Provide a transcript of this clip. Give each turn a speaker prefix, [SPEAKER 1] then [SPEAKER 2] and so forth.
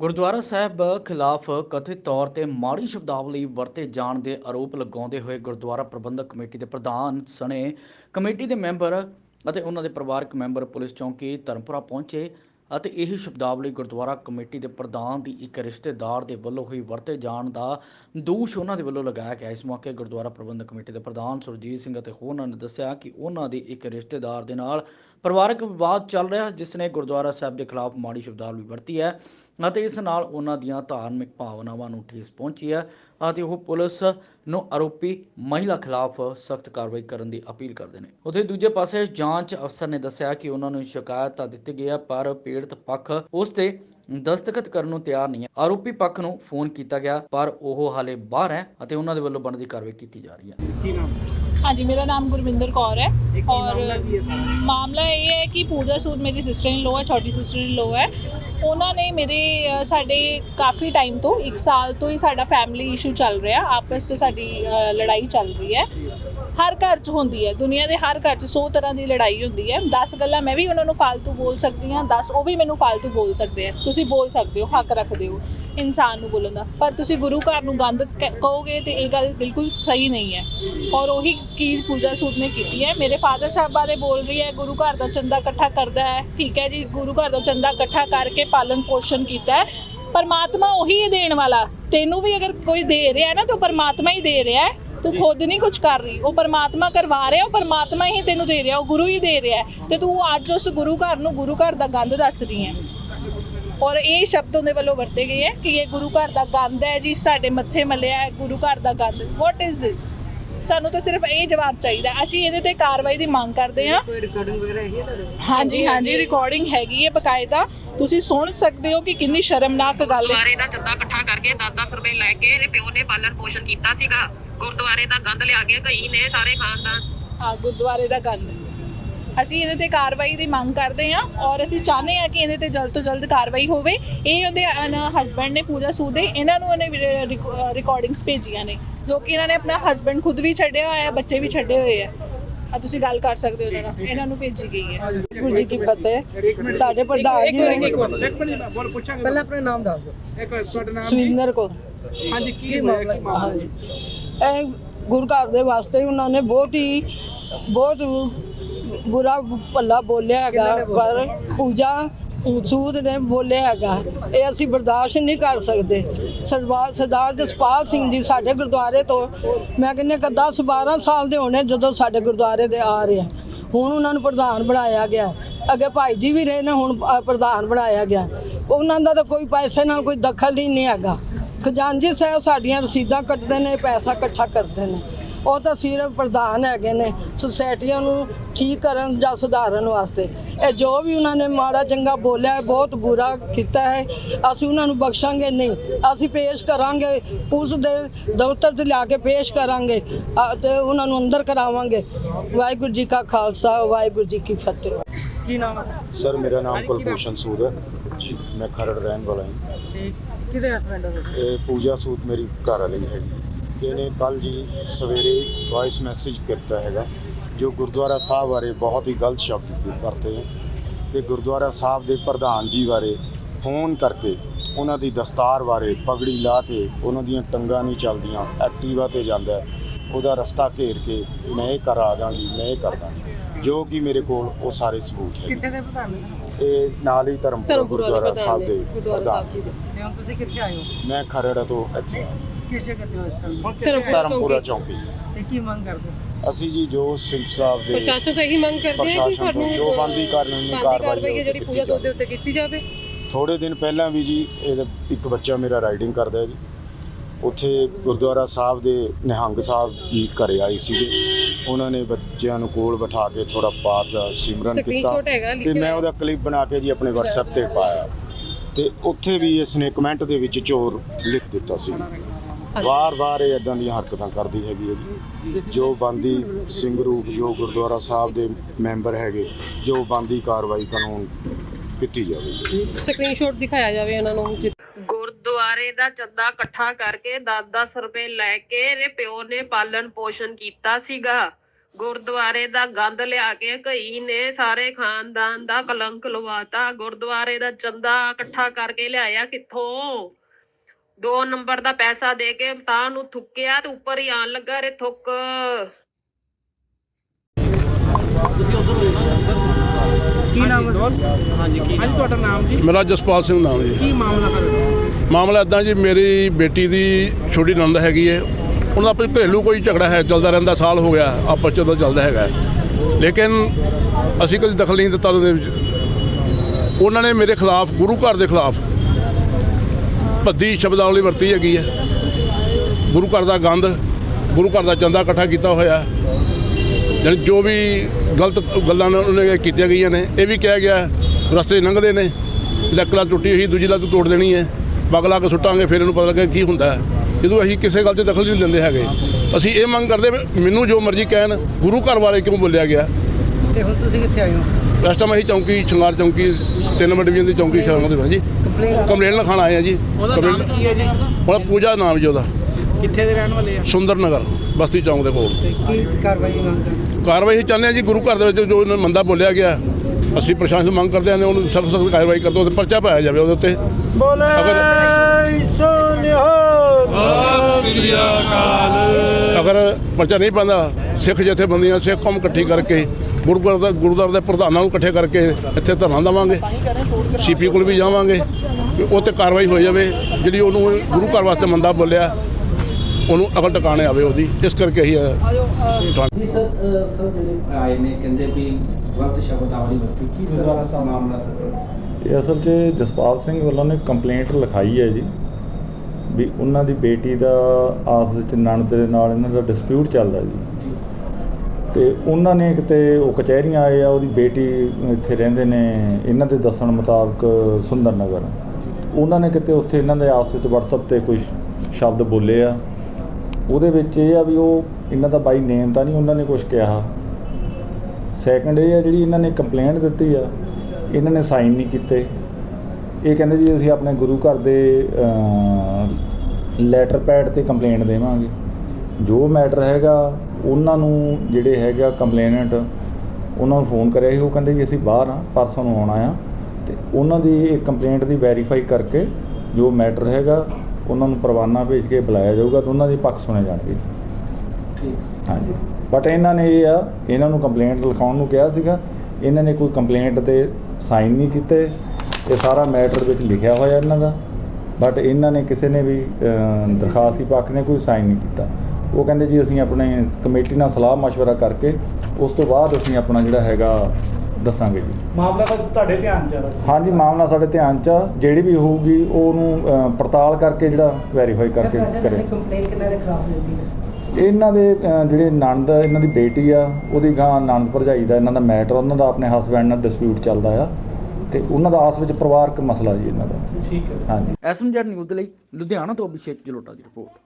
[SPEAKER 1] ਗੁਰਦੁਆਰਾ ਸਾਹਿਬ ਖਿਲਾਫ ਕਥਿਤ ਤੌਰ ਤੇ ਮਾੜੀ ਸ਼ਬਦਾਵਲੀ ਵਰਤੇ ਜਾਣ ਦੇ ਆਰੋਪ ਲਗਾਉਂਦੇ ਹੋਏ ਗੁਰਦੁਆਰਾ ਪ੍ਰਬੰਧਕ ਕਮੇਟੀ ਦੇ ਪ੍ਰਧਾਨ ਸਣੇ ਕਮੇਟੀ ਦੇ ਮੈਂਬਰ ਅਤੇ ਉਹਨਾਂ ਦੇ ਪਰਿਵਾਰਕ ਮੈਂਬਰ ਪੁਲਿਸ ਚੌਂਕੀ ਧਰਮਪੁਰਾ ਪਹੁੰਚੇ ਅਤੇ ਇਹ ਸ਼ਬਦਾਵਲੀ ਗੁਰਦੁਆਰਾ ਕਮੇਟੀ ਦੇ ਪ੍ਰਧਾਨ ਦੀ ਇੱਕ ਰਿਸ਼ਤੇਦਾਰ ਦੇ ਵੱਲੋਂ ਹੀ ਵਰਤੇ ਜਾਣ ਦਾ ਦੋਸ਼ ਉਹਨਾਂ ਦੇ ਵੱਲੋਂ ਲਗਾਇਆ ਗਿਆ। ਇਸ ਮੌਕੇ ਗੁਰਦੁਆਰਾ ਪ੍ਰਬੰਧਕ ਕਮੇਟੀ ਦੇ ਪ੍ਰਧਾਨ ਸੁਰਜੀਤ ਸਿੰਘ ਅਤੇ ਹੋਰਨਾਂ ਨੇ ਦੱਸਿਆ ਕਿ ਉਹਨਾਂ ਦੇ ਇੱਕ ਰਿਸ਼ਤੇਦਾਰ ਦੇ ਨਾਲ ਪਰਿਵਾਰਕ ਵਿਵਾਦ ਚੱਲ ਰਿਹਾ, ਜਿਸ ਨੇ ਗੁਰਦੁਆਰਾ ਸਾਹਿਬ ਦੇ ਖਿਲਾਫ ਮਾੜੀ ਸ਼ਬਦਾਵਲੀ ਵਰਤੀ ਹੈ। ਅਤੇ ਇਸ ਨਾਲ ਉਹਨਾਂ ਦੀਆਂ ਧਾਰਮਿਕ ਭਾਵਨਾਵਾਂ ਨੂੰ ਠੇਸ ਪਹੁੰਚੀ ਹੈ ਅਤੇ ਉਹ ਪੁਲਿਸ ਨੂੰ ਆਰੋਪੀ ਮਹਿਲਾ ਖਿਲਾਫ ਸਖਤ ਕਾਰਵਾਈ ਕਰਨ ਦੀ ਅਪੀਲ ਕਰਦੇ ਨੇ। ਉਥੇ ਦੂਜੇ ਪਾਸੇ ਜਾਂਚ ਅਫਸਰ ਨੇ ਦੱਸਿਆ ਕਿ ਉਹਨਾਂ ਨੂੰ ਸ਼ਿਕਾਇਤ ਤਾਂ ਦਿੱਤੀ ਗਈ ਹੈ, ਪਰ ਪੀੜਤ ਪੱਖ ਉਸ ਤੇ ਦਸਤਖਤ ਕਰਨ ਨੂੰ ਤਿਆਰ ਨਹੀਂ ਹੈ। ਆਰੋਪੀ ਪੱਖ ਨੂੰ ਫੋਨ ਕੀਤਾ ਗਿਆ, ਪਰ ਉਹ ਹਾਲੇ ਬਾਹਰ ਹੈ ਅਤੇ ਉਹਨਾਂ ਦੇ ਵੱਲੋਂ ਬਣਦੀ ਕਾਰਵਾਈ ਕੀਤੀ ਜਾ ਰਹੀ ਹੈ।
[SPEAKER 2] ਕੀ ਨਾਮ?
[SPEAKER 3] ਹਾਂਜੀ ਮੇਰਾ ਨਾਮ ਗੁਰਵਿੰਦਰ ਕੌਰ ਹੈ ਔਰ
[SPEAKER 2] ਮਾਮਲਾ
[SPEAKER 3] ਇਹ ਹੈ ਕਿ ਪੂਜਾ ਸੂਦ ਮੇਰੀ ਸਿਸਟਰ ਇਨ ਲੋ ਹੈ ਛੋਟੀ ਸਿਸਟਰ ਇਨ ਲੋ ਹੈ। ਉਹਨਾਂ ਨੇ ਮੇਰੇ ਸਾਡੇ ਕਾਫੀ ਟਾਈਮ ਤੋਂ 1 ਸਾਲ ਤੋਂ ਹੀ ਸਾਡਾ ਫੈਮਿਲੀ ਇਸ਼ੂ ਚੱਲ ਰਿਹਾ ਆਪਸ 'ਚ ਸਾਡੀ ਲੜਾਈ ਚੱਲ ਰਹੀ ਹੈ। ਹਰ ਘਰ 'ਚ ਹੁੰਦੀ ਹੈ, ਦੁਨੀਆ ਦੇ ਹਰ ਘਰ 'ਚ 100 ਤਰ੍ਹਾਂ ਦੀ ਲੜਾਈ ਹੁੰਦੀ ਹੈ। 10 ਗੱਲਾਂ ਮੈਂ ਵੀ ਉਹਨਾਂ ਨੂੰ ਫालतू ਬੋਲ ਸਕਦੀ ਹਾਂ 10 ਉਹ ਵੀ ਮੈਨੂੰ ਫालतू ਬੋਲ ਸਕਦੇ ਆ। ਤੁਸੀਂ ਬੋਲ ਸਕਦੇ ਹੋ, ਹੱਕ ਰੱਖਦੇ ਹੋ ਇਨਸਾਨ ਨੂੰ ਬੋਲਣ ਦਾ। ਪਰ ਤੁਸੀਂ ਗੁਰੂ ਘਰ ਨੂੰ ਗੰਦ ਕਹੋਗੇ ਤੇ ਇਹ ਗੱਲ ਬਿਲਕੁਲ ਸਹੀ ਨਹੀਂ ਹੈ। ਔਰ ਉਹੀ ਕੀ ਪੂਜਾ ਸੂਤ ਨੇ ਕੀਤੀ ਹੈ। ਮੇਰੇ ਫਾਦਰ ਸਾਹਿਬ ਬਾਰੇ ਬੋਲ ਰਹੀ ਹੈ, ਗੁਰੂ ਘਰ ਦਾ ਚੰਦਾ ਇਕੱਠਾ ਕਰਦਾ ਹੈ। ਠੀਕ ਹੈ ਜੀ, ਗੁਰੂ ਘਰ ਦਾ ਚੰਦਾ ਇਕੱਠਾ ਕਰਕੇ ਪਾਲਣ ਪੋਸ਼ਣ ਕੀਤਾ ਹੈ। ਪਰਮਾਤਮਾ ਉਹੀ ਹੈ ਦੇਣ ਵਾਲਾ। ਤੈਨੂੰ ਵੀ ਅਗਰ ਕੋਈ ਦੇ ਰਿਹਾ ਨਾ, ਤਾਂ ਪਰਮਾਤਮਾ ਹੀ ਦੇ ਰਿਹਾ ਹੈ। ਤੂੰ ਖੁਦ ਨਹੀਂ ਕੁਝ ਕਰ ਰਹੀ। ਉਹ ਪਰਮਾਤਮਾ ਕਰਵਾ ਰਿਹਾ ਉਹ ਪਰਮਾਤਮਾ ਹੀ ਤੈਨੂੰ ਦੇ ਰਿਹਾ ਉਹ ਗੁਰੂ ਹੀ ਦੇ ਰਿਹਾ। ਤੇ ਤੂੰ ਅੱਜ ਉਸ ਗੁਰੂ ਘਰ ਨੂੰ ਗੁਰੂ ਘਰ ਦਾ ਗੰਦ ਦੱਸ ਰਹੀ ਹੈ। ਔਰ ਇਹ ਸ਼ਬਦ ਉਹਦੇ ਵੱਲੋਂ ਵਰਤੇ ਗਏ ਹੈ ਕਿ ਇਹ ਗੁਰੂ ਘਰ ਦਾ ਗੰਦ ਹੈ ਜੀ ਸਾਡੇ ਮੱਥੇ ਮਲਿਆ ਹੈ ਗੁਰੂ ਘਰ ਦਾ ਗੰਦ ਵਾਟ ਇਜ਼ ਥਿਸ ਸਾਨੂੰ ਤਾਂ ਸਿਰਫ ਇਹ ਜਵਾਬ ਚਾਹੀਦਾ। ਅਸੀਂ ਇਹਦੇ ਤੇ ਕਾਰਵਾਈ ਦੀ ਮੰਗ ਕਰਦੇ ਹਾਂ।
[SPEAKER 2] ਕੋਈ ਰਿਕਾਰਡਿੰਗ ਵਗੈਰਾ ਹੈਗੀ ਹੈ ਤੁਹਾਡੇ ਕੋਲ?
[SPEAKER 3] ਹਾਂਜੀ ਹਾਂਜੀ ਰਿਕਾਰਡਿੰਗ ਹੈਗੀ ਹੈ ਬਕਾਇਦਾ। ਤੁਸੀਂ ਸੁਣ ਸਕਦੇ ਹੋ ਕਿ ਕਿੰਨੀ ਸ਼ਰਮਨਾਕ ਗੱਲ ਹੈ।
[SPEAKER 4] ਗੁਰਦੁਆਰੇ ਦਾ ਚੰਦਾ ਇਕੱਠਾ ਕਰਕੇ 10-10 ਰੁਪਏ ਲੈ ਕੇ ਇਹਦੇ ਪਿਓ ਨੇ ਪਾਲਣ ਪੋਸ਼ਣ ਕੀਤਾ ਸੀਗਾ। ਗੁਰਦੁਆਰੇ ਦਾ ਗੰਦ ਲਿਆ ਕੇ ਕਈ ਨੇ ਸਾਰੇ ਖਾਨਦਾਨ।
[SPEAKER 3] ਹਾਂ ਗੁਰਦੁਆਰੇ ਦਾ ਗੰਦ। ਅਸੀਂ ਇਹਦੇ ਤੇ ਕਾਰਵਾਈ ਦੀ ਮੰਗ ਕਰਦੇ ਹਾਂ ਔਰ ਅਸੀਂ ਚਾਹੁੰਦੇ ਹਾਂ ਕਿ ਇਹਦੇ ਤੇ ਜਲਦ ਤੋਂ ਜਲਦ ਕਾਰਵਾਈ ਹੋਵੇ। ਇਹ ਉਹਦੇ ਹਸਬੰਡ ਨੇ ਪੂਜਾ ਸੂਦੇ ਇਹਨਾਂ ਨੂੰ ਉਹਨੇ ਰਿਕਾਰਡਿੰਗਸ ਭੇਜੀਆਂ ਨੇ ਜੋ ਕਿ ਇਹਨਾਂ ਨੇ ਆਪਣਾ ਹਸਬੰਡ ਖੁਦ ਵੀ ਛੱਡਿਆ ਹੋਇਆ ਹੈ ਬੱਚੇ ਵੀ ਛੱਡੇ ਹੋਏ ਆ ਆ ਤੁਸੀਂ ਗੱਲ ਕਰ ਸਕਦੇ ਹੋ ਇਹਨਾਂ ਨਾਲ। ਇਹਨਾਂ ਨੂੰ ਭੇਜੀ ਗਈ ਹੈ।
[SPEAKER 5] ਗੁਰੂ ਜੀ ਕੀ ਫਤਿਹ। ਸਾਡੇ ਪ੍ਰਧਾਨ ਜੀ
[SPEAKER 2] ਪਹਿਲਾਂ ਆਪਣੇ ਨਾਮ ਦੱਸ ਦਿਓ।
[SPEAKER 5] ਸਵਿੰਦਰ ਕੋ
[SPEAKER 2] ਹਾਂਜੀ ਕੀ ਮਾਮਲਾ ਕੀ ਮਾਮਲਾ?
[SPEAKER 5] ਹਾਂਜੀ। ਇਹ ਗੁਰੂ ਘਰ ਦੇ ਵਾਸਤੇ ਉਹਨਾਂ ਨੇ ਬਹੁਤ ਹੀ ਬਹੁਤ ਬੁਰਾ ਭੱਲਾ ਬੋਲਿਆ ਹੈਗਾ ਪਰ ਪੂਜਾ ਸੂਦ। ਨੇ ਬੋਲਿਆ ਹੈਗਾ। ਇਹ ਅਸੀਂ ਬਰਦਾਸ਼ਤ ਨਹੀਂ ਕਰ ਸਕਦੇ। ਸਰਦਾਰ ਸਰਦਾਰ ਜਸਪਾਲ ਸਿੰਘ ਜੀ ਸਾਡੇ ਗੁਰਦੁਆਰੇ ਤੋਂ ਮੈਂ ਕਹਿੰਦੀ ਕਿ 10 12 ਸਾਲ ਦੇ ਹੋਣੇ ਜਦੋਂ ਸਾਡੇ ਗੁਰਦੁਆਰੇ ਦੇ ਆ ਰਹੇ ਹੁਣ ਉਹਨਾਂ ਨੂੰ ਪ੍ਰਧਾਨ ਬਣਾਇਆ ਗਿਆ। ਅੱਗੇ ਭਾਈ ਜੀ ਵੀ ਰਹੇ ਨੇ ਹੁਣ ਪ੍ਰਧਾਨ ਬਣਾਇਆ ਗਿਆ। ਉਹਨਾਂ ਦਾ ਤਾਂ ਕੋਈ ਪੈਸੇ ਨਾਲ ਕੋਈ ਦਖਲ ਹੀ ਨਹੀਂ ਹੈਗਾ। ਖਜ਼ਾਨਜੀ ਸਾਹਿਬ ਸਾਡੀਆਂ ਰਸੀਦਾਂ ਕੱਟਦੇ ਨੇ ਪੈਸਾ ਇਕੱਠਾ ਕਰਦੇ ਨੇ। ਉਹ ਤਾਂ ਸਿਰਫ ਪ੍ਰਧਾਨ ਹੈਗੇ ਨੇ ਸੁਸਾਇਟੀਆਂ ਨੂੰ ਠੀਕ ਕਰਨ ਜਾਂ ਸੁਧਾਰਨ ਵਾਸਤੇ। ਇਹ ਜੋ ਵੀ ਉਹਨਾਂ ਨੇ ਮਾੜਾ ਚੰਗਾ ਬੋਲਿਆ ਹੈ ਬਹੁਤ ਬੁਰਾ ਕੀਤਾ ਹੈ ਅਸੀਂ ਉਹਨਾਂ ਨੂੰ ਬਖਸ਼ਾਂਗੇ ਨਹੀਂ। ਅਸੀਂ ਪੇਸ਼ ਕਰਾਂਗੇ ਪੁਲਿਸ ਦੇ ਦਫ਼ਤਰ 'ਚ ਲਿਆ ਕੇ ਪੇਸ਼ ਕਰਾਂਗੇ ਤੇ ਉਹਨਾਂ ਨੂੰ ਅੰਦਰ ਕਰਾਵਾਂਗੇ। ਵਾਹਿਗੁਰੂ ਜੀ ਕਾ ਖਾਲਸਾ ਵਾਹਿਗੁਰੂ ਜੀ ਕੀ ਫਤਿਹ।
[SPEAKER 2] ਕੀ ਨਾਮ ਹੈ?
[SPEAKER 6] ਸਰ ਮੇਰਾ ਨਾਮ ਕੁਲਭੂਸ਼ਣ ਸੂਦ ਹੈ। ਜੀ ਮੈਂ ਖਰੜ ਰਹਿਣ ਵਾਲਾ ਹਾਂ।
[SPEAKER 2] ਕਿਹਦੇ ਹਸਬੰਡ ਹੋ ਤੁਸੀਂ?
[SPEAKER 6] ਇਹ ਪੂਜਾ ਸੂਦ ਮੇਰੀ ਘਰ ਵਾਲੀ ਹੈਗੀ। ਇਹਨੇ ਕੱਲ ਜੀ ਸਵੇਰੇ ਵਾਇਸ ਮੈਸੇਜ ਕੀਤਾ ਹੈਗਾ ਜੋ ਗੁਰਦੁਆਰਾ ਸਾਹਿਬ ਬਾਰੇ ਬਹੁਤ ਹੀ ਗਲਤ ਸ਼ਬਦ ਵਰਤੇ ਹੈ ਤੇ ਗੁਰਦੁਆਰਾ ਸਾਹਿਬ ਦੇ ਪ੍ਰਧਾਨ ਜੀ ਬਾਰੇ ਫੋਨ ਕਰਕੇ ਉਹਨਾਂ ਦੀ ਦਸਤਾਰ ਬਾਰੇ ਪਗੜੀ ਲਾ ਕੇ ਉਹਨਾਂ ਦੀਆਂ ਟੰਗਾਂ ਨਹੀਂ ਚੱਲਦੀਆਂ ਐਕਟਿਵਾ ਤੇ ਜਾਂਦਾ ਉਹਦਾ ਰਸਤਾ ਘੇਰ ਕੇ ਮੈਂ ਇਹ ਕਰਾ ਦਾਂਗੀ ਮੈਂ ਇਹ ਕਰ ਦਾਂਗੀ ਜੋ ਕਿ ਮੇਰੇ ਕੋਲ ਉਹ ਸਾਰੇ ਸਬੂਤ ਹੈ
[SPEAKER 2] ਕਿੱਥੇ ਦੇ ਪ੍ਰਧਾਨ ਨੇ
[SPEAKER 6] ਇਹ ਨਾਲ ਹੀ ਧਰਮਪੁਰਾ ਗੁਰਦੁਆਰਾ ਸਾਹਿਬ ਦੇ ਪ੍ਰਧਾਨ ਜੀ
[SPEAKER 2] ਹੁਣ ਤੁਸੀਂ ਕਿੱਥੇ ਆਏ ਹੋ?
[SPEAKER 6] ਮੈਂ ਖਰੜ ਤੋਂ ਇੱਥੇ ਹਾਂ।
[SPEAKER 2] ਕਿਸ ਜਗ੍ਹਾ ਤੇ ਹੋ ਇਸ ਟਾਈਮ
[SPEAKER 6] ਧਰਮਪੁਰਾ ਚੌਂਕੀ।
[SPEAKER 2] ਤੇ ਕੀ ਮੰਗ ਕਰਦੇ? ਹੋ?
[SPEAKER 6] ਅਸੀਂ ਜੀ ਜੋ ਸਿੰਘ ਸਾਹਿਬ ਦੇ
[SPEAKER 7] ਪ੍ਰਸ਼ਾਸਨ ਤੋਂ ਇਹੀ ਮੰਗ ਕਰਦੇ ਆ ਕਿ
[SPEAKER 6] ਤੋਂ
[SPEAKER 7] ਸਾਨੂੰ
[SPEAKER 6] ਜੋ ਬਣਦੀ ਕਾਨੂੰਨੀ ਕਾਰਵਾਈ
[SPEAKER 7] ਹੈ ਜਿਹੜੀ ਪੂਜਾ ਸੂਦ ਦੇ। ਉੱਤੇ ਕੀਤੀ ਜਾਵੇ।
[SPEAKER 6] ਥੋੜੇ ਦਿਨ ਪਹਿਲਾਂ ਵੀ ਜੀ ਇੱਕ ਬੱਚਾ ਮੇਰਾ ਰਾਈਡਿੰਗ ਕਰਦਾ ਹੈ ਜੀ। ਉੱਥੇ ਗੁਰਦੁਆਰਾ ਸਾਹਿਬ ਦੇ ਨਿਹੰਗ ਸਾਹਿਬ ਜੀ ਘਰੇ ਆਏ ਸੀਗੇ। ਉਹਨਾਂ ਨੇ ਬੱਚਿਆਂ ਨੂੰ ਕੋਲ ਬਿਠਾ ਕੇ ਥੋੜਾ ਪਾਠ ਦਾ ਸਿਮਰਨ ਕੀਤਾ ਤੇ ਮੈਂ। ਉਹਦਾ ਕਲਿੱਪ ਬਣਾ ਕੇ ਜੀ ਆਪਣੇ WhatsApp ਤੇ ਪਾਇਆ। ਤੇ ਉੱਥੇ ਵੀ ਇਸਨੇ ਕਮੈਂਟ ਦੇ ਵਿੱਚ ਚੋਰ ਲਿਖ ਦਿੱਤਾ ਸੀ। ਵਾਰ-ਵਾਰ ਇਹ ਇਦਾਂ ਦੀਆਂ ਹਰਕਤਾਂ ਕਰਦੀ ਹੈਗੀ ਹੈ ਜੀ। ਜੋ ਬੰਦੀ ਸਿੰਘ ਰੂਪ ਜੋ ਗੁਰਦੁਆਰਾ ਸਾਹਿਬ ਦੇ ਮੈਂਬਰ ਹੈਗੇ ਜੋ ਬੰਦੀ ਕਾਰਵਾਈ ਕਾਨੂੰਨ ਕੀਤੀ ਜਾਵੇਗੀ
[SPEAKER 7] ਸਕਰੀਨਸ਼ਾਟ ਦਿਖਾਇਆ ਜਾਵੇ ਉਹਨਾਂ ਨੂੰ
[SPEAKER 4] ਗੁਰਦੁਆਰੇ ਦਾ ਚੰਦਾ ਇਕੱਠਾ ਕਰਕੇ 10-10 ਰੁਪਏ ਲੈ ਕੇ ਇਹਦੇ ਪਿਓ ਨੇ ਪਾਲਣ ਪੋਸ਼ਣ ਕੀਤਾ ਸੀਗਾ। ਗੁਰਦੁਆਰੇ ਦਾ ਗੰਦ ਲਿਆ ਕੇ ਕਈ ਨੇ ਸਾਰੇ ਖਾਨਦਾਨ ਦਾ ਕਲੰਕ ਲਵਾਤਾ। ਗੁਰਦੁਆਰੇ ਦਾ ਚੰਦਾ ਇਕੱਠਾ ਕਰਕੇ ਲਿਆਇਆ ਕਿੱਥੋਂ? ਦੋ ਨੰਬਰ ਦਾ ਪੈਸਾ ਦੇ ਕੇ ਤਾਂ ਨੂੰ ਥੁੱਕਿਆ ਤੇ ਉੱਪਰ ਹੀ ਆਣ ਲੱਗਾ ਰੇ ਥੁੱਕ।
[SPEAKER 2] ਕੀ ਨਾਮ ਹੈ ਹਾਂਜੀ ਕੀ ਹਾਂਜੀ ਤੁਹਾਡਾ ਨਾਮ ਜੀ?
[SPEAKER 8] ਮੇਰਾ ਜਸਪਾਲ ਸਿੰਘ ਨਾਮ ਜੀ।
[SPEAKER 2] ਕੀ ਮਾਮਲਾ ਕਰ
[SPEAKER 8] ਮਾਮਲਾ ਇਦਾਂ ਜੀ ਮੇਰੀ ਬੇਟੀ ਦੀ ਛੋਟੀ ਨੰਦ ਹੈਗੀ ਹੈ ਉਹਨਾਂ ਦਾ ਆਪਣੀ ਘਰੇਲੂ ਕੋਈ ਝਗੜਾ ਹੈ ਚੱਲਦਾ ਰਹਿੰਦਾ ਸਾਲ ਹੋ ਗਿਆ ਆਪਸ ਚ ਉਹਦਾ ਚੱਲਦਾ ਹੈਗਾ। ਲੇਕਿਨ ਅਸੀਂ ਕਦੀ ਦਖਲ ਨਹੀਂ ਦਿੱਤਾ ਉਹਦੇ ਵਿੱਚ। ਉਹਨਾਂ ਨੇ ਮੇਰੇ ਖਿਲਾਫ ਗੁਰੂ ਘਰ ਦੇ ਖਿਲਾਫ ਭੱਦੀ ਸ਼ਬਦਾਵਲੀ ਵਰਤੀ ਹੈਗੀ ਹੈ। ਗੁਰੂ ਘਰ ਦਾ ਗੰਦ ਗੁਰੂ ਘਰ ਦਾ ਚੰਦਾ ਇਕੱਠਾ ਕੀਤਾ ਹੋਇਆ ਜਾਣੀ ਜੋ ਵੀ ਗਲਤ ਗੱਲਾਂ ਉਹਨੇ ਕੀਤੀਆਂ ਗਈਆਂ ਨੇ। ਇਹ ਵੀ ਕਿਹਾ ਗਿਆ ਰਸਤੇ ਲੰਘਦੇ ਨੇ, ਲੱਕ ਲੱਤ ਟੁੱਟੀ ਹੋਈ, ਦੂਜੀ ਲੱਤ ਤੋੜ ਦੇਣੀ ਹੈ। ਬਗਲਾ ਲਾ ਕੇ ਸੁੱਟਾਂਗੇ, ਫਿਰ ਇਹਨੂੰ ਪਤਾ ਲੱਗੇ ਕੀ ਹੁੰਦਾ ਹੈ। ਜਦੋਂ ਅਸੀਂ ਕਿਸੇ ਗੱਲ 'ਤੇ ਦਖਲ ਨਹੀਂ ਦਿੰਦੇ ਹੈਗੇ, ਅਸੀਂ ਇਹ ਮੰਗ ਕਰਦੇ ਮੈਨੂੰ ਜੋ ਮਰਜ਼ੀ ਕਹਿਣ, ਗੁਰੂ ਘਰ ਬਾਰੇ ਕਿਉਂ ਬੋਲਿਆ ਗਿਆ?
[SPEAKER 2] ਤੇ ਹੁਣ ਤੁਸੀਂ ਕਿੱਥੇ ਆਏ ਹੋ?
[SPEAKER 8] ਇਸ ਟਾਈਮ ਅਸੀਂ ਚੌਂਕੀ ਸ਼ਿੰਗਾਰ ਚੌਂਕੀ ਤਿੰਨ ਨੰਬਰ ਡਿਵੀਜ਼ਨ ਦੀ ਚੌਂਕੀ ਸ਼ਾਮਲ ਦੇ ਵਿੱਚ ਜੀ।
[SPEAKER 2] ਕੰਪਲੇਂਟ
[SPEAKER 8] ਕੰਪਲੇਂਟ ਲਿਖਾਣ ਆਏ ਆ ਜੀ।
[SPEAKER 2] ਉਹਦਾ ਨਾਮ ਕੀ ਹੈ ਜੀ?
[SPEAKER 8] ਉਹਦਾ ਪੂਜਾ ਨਾਮ ਜੀ ਉਹਦਾ।
[SPEAKER 2] ਕਿੱਥੇ ਦੇ ਰਹਿਣ ਵਾਲੇ ਆ?
[SPEAKER 8] ਸੁੰਦਰ ਨਗਰ ਬਸਤੀ ਚੌਂਕ ਦੇ ਕੋਲ।
[SPEAKER 2] ਤੇ ਕੀ ਕਾਰਵਾਈ ਦੀ ਮੰਗ ਕਰਦੇ
[SPEAKER 8] ਕਾਰਵਾਈ ਅਸੀਂ ਚਾਹੁੰਦੇ ਹਾਂ ਜੀ ਗੁਰੂ ਘਰ ਦੇ ਵਿੱਚ ਜੋ ਮੰਦਾ ਬੋਲਿਆ ਗਿਆ ਅਸੀਂ ਪ੍ਰਸ਼ਾਸਨ ਤੋਂ ਮੰਗ ਕਰਦੇ ਹਾਂ ਉਹਨੂੰ ਸਖਤ ਸਖਤ ਕਾਰਵਾਈ ਕਰਦੇ ਉਹਦੇ ਪਰਚਾ ਪਾਇਆ ਜਾਵੇ ਉਹਦੇ ਉੱਤੇ। ਅਗਰ ਅਗਰ ਪਰਚਾ ਨਹੀਂ ਪਾਉਂਦਾ ਸਿੱਖ ਜਥੇਬੰਦੀਆਂ ਸਿੱਖ ਕੌਮ ਇਕੱਠੀ ਕਰਕੇ ਗੁਰਦੁਆਰਾ ਦਾ ਗੁਰਦੁਆਰਾ ਦੇ ਪ੍ਰਧਾਨਾਂ ਨੂੰ ਇਕੱਠੇ ਕਰਕੇ ਇੱਥੇ ਧਰਨਾ ਦੇਵਾਂਗੇ। ਸੀਪੀ ਕੋਲ ਵੀ ਜਾਵਾਂਗੇ ਕਿ ਉਹ ਤੇ ਕਾਰਵਾਈ ਹੋ ਜਾਵੇ। ਜਿਹੜੀ ਉਹਨੂੰ ਗੁਰੂ ਘਰ ਵਾਸਤੇ ਮੰਦਾ ਬੋਲਿਆ ਉਹਨੂੰ ਅਕਲ ਟਿਕਾਣੇ ਆਵੇ ਉਹਦੀ। ਇਸ ਕਰਕੇ ਅਸੀਂ ਇਹ
[SPEAKER 9] ਜੀ ਸਰ। ਸਰ ਜਿਹੜੇ ਆਏ ਨੇ ਕਹਿੰਦੇ ਵੀ ਗਲਤ ਸ਼ਬਦਾਵਲੀ ਵਰਤੀ ਕੀ ਸਰ ਮਾਮਲਾ ਸਰ?
[SPEAKER 10] ਇਹ ਅਸਲ 'ਚ ਜਸਪਾਲ ਸਿੰਘ ਵੱਲੋਂ ਨੇ ਕੰਪਲੇਂਟ ਲਿਖਾਈ ਹੈ ਜੀ ਵੀ ਉਹਨਾਂ ਦੀ ਬੇਟੀ ਦਾ ਆਪਸ ਵਿੱਚ ਨਣਦ ਦੇ ਨਾਲ ਇਹਨਾਂ ਦਾ ਡਿਸਪਿਊਟ ਚੱਲਦਾ ਜੀ। ਤੇ ਉਹਨਾਂ ਨੇ ਕਿਤੇ ਉਹ ਕਚਹਿਰੀਆਂ ਆਏ ਆ ਉਹਦੀ ਬੇਟੀ ਇੱਥੇ ਰਹਿੰਦੇ ਨੇ ਇਹਨਾਂ ਦੇ ਦੱਸਣ ਮੁਤਾਬਕ ਸੁੰਦਰ ਨਗਰ ਉਹਨਾਂ ਨੇ ਕਿਤੇ ਉੱਥੇ ਇਹਨਾਂ ਦੇ ਆਪਸ ਵਿੱਚ WhatsApp ਤੇ ਕੋਈ ਸ਼ਬਦ ਬੋਲੇ ਆ। ਉਹਦੇ ਵਿੱਚ ਇਹ ਆ ਵੀ ਉਹ ਇਹਨਾਂ ਦਾ ਬਾਈ ਨੇਮ ਤਾਂ ਨਹੀਂ ਉਹਨਾਂ ਨੇ ਕੁਝ ਕਿਹਾ। ਸੈਕੰਡ ਇਹ ਆ ਜਿਹੜੀ ਇਹਨਾਂ ਨੇ ਕੰਪਲੇਂਟ ਦਿੱਤੀ ਆ, ਇਹਨਾਂ ਨੇ ਸਾਈਨ ਨਹੀਂ ਕੀਤੇ। ਇਹ ਕਹਿੰਦੇ ਜੀ ਅਸੀਂ ਆਪਣੇ ਗੁਰੂ ਘਰ ਦੇ ਲੈਟਰ ਪੈਡ ਤੇ ਕੰਪਲੇਂਟ ਦੇਵਾਂਗੇ। ਜੋ ਮੈਟਰ ਹੈਗਾ, ਉਹਨਾਂ ਨੂੰ ਜਿਹੜੇ ਹੈਗਾ ਕੰਪਲੇਨੈਂਟ ਉਹਨਾਂ ਨੂੰ ਫੋਨ ਕਰਿਆ ਸੀ, ਉਹ ਕਹਿੰਦੇ ਜੀ ਅਸੀਂ ਬਾਹਰ ਆ, ਪਰਸੋਂ ਨੂੰ ਆਉਣਾ ਆ। ਤੇ ਉਹਨਾਂ ਦੀ ਇਹ ਕੰਪਲੇਂਟ ਦੀ ਵੈਰੀਫਾਈ ਕਰਕੇ ਜੋ ਮੈਟਰ ਹੈਗਾ, ਉਹਨਾਂ ਨੂੰ ਪਰਵਾਨਾ ਭੇਜ ਕੇ ਬੁਲਾਇਆ ਜਾਊਗਾ ਤੇ ਉਹਨਾਂ ਦੇ ਪੱਖ ਸੁਣੇ ਜਾਣਗੇ ਜੀ। ਹਾਂਜੀ ਬਟ ਇਹਨਾਂ ਨੇ ਇਹ ਆ ਇਹਨਾਂ ਨੂੰ ਕੰਪਲੇਂਟ ਲਿਖਾਉਣ ਨੂੰ ਕਿਹਾ ਸੀਗਾ ਇਹਨਾਂ ਨੇ ਕੋਈ ਕੰਪਲੇਂਟ ਤੇ ਸਾਈਨ ਨਹੀਂ ਕੀਤੇ ਇਹ ਸਾਰਾ ਮੈਟਰ ਵਿੱਚ ਲਿਖਿਆ ਹੋਇਆ ਇਹਨਾਂ ਦਾ ਬਟ ਇਹਨਾਂ ਨੇ ਕਿਸੇ ਨੇ ਵੀ ਅਹ, ਦਰਖਾਸਤੀ ਪੱਖ ਨੇ ਕੋਈ ਸਾਈਨ ਨਹੀਂ ਕੀਤਾ ਉਹ ਕਹਿੰਦੇ ਜੀ ਅਸੀਂ ਆਪਣੇ ਕਮੇਟੀ ਨਾਲ ਸਲਾਹ مشورہ ਕਰਕੇ ਉਸ ਤੋਂ ਬਾਅਦ ਅਸੀਂ ਆਪਣਾ ਜਿਹੜਾ ਹੈਗਾ ਦੱਸਾਂਗੇ ਜੀ
[SPEAKER 2] ਮਾਮਲਾ ਤਾਂ ਤੁਹਾਡੇ ਧਿਆਨ ਚ ਆ ਰਿਹਾ ਸੀ
[SPEAKER 10] ਹਾਂਜੀ ਮਾਮਲਾ ਸਾਡੇ ਧਿਆਨ 'ਚ ਆ ਜਿਹੜੀ ਵੀ ਹੋਊਗੀ ਉਹਨੂੰ ਅਹ, ਪੜਤਾਲ ਕਰਕੇ ਜਿਹੜਾ ਵੈਰੀਫਾਈ ਕਰਕੇ ਕਰੇ
[SPEAKER 2] ਕੰਪਲੇਂਟ ਕਿਹਨਾਂ ਦੇ ਖਿਲਾਫ ਦਿੱਤੀ ਹੈ
[SPEAKER 10] ਇਹਨਾਂ ਦੇ ਜਿਹੜੇ ਨਣਦ ਇਹਨਾਂ ਦੀ ਬੇਟੀ ਆ ਉਹਦੀ ਗਾਂ ਨਣਦ ਭਰਜਾਈ ਦਾ ਇਹਨਾਂ ਦਾ ਮੈਟਰ ਉਹਨਾਂ ਦਾ ਆਪਣੇ ਹਸਬੈਂਡ ਨਾਲ ਡਿਸਪਿਊਟ ਚੱਲਦਾ ਆ। ਤੇ ਉਹਨਾਂ ਦਾ ਆਪਸ ਵਿੱਚ ਪਰਿਵਾਰਕ ਮਸਲਾ ਜੀ ਇਹਨਾਂ ਦਾ।
[SPEAKER 2] ਠੀਕ ਹੈ।
[SPEAKER 10] ਹਾਂਜੀ।
[SPEAKER 1] ਐਸਐਮਜੈਡ ਨਿਊਜ਼ ਦੇ ਲਈ ਲੁਧਿਆਣਾ ਤੋਂ ਅਭਿਸ਼ੇਕ ਜਲੋਟਾ ਦੀ ਰਿਪੋਰਟ।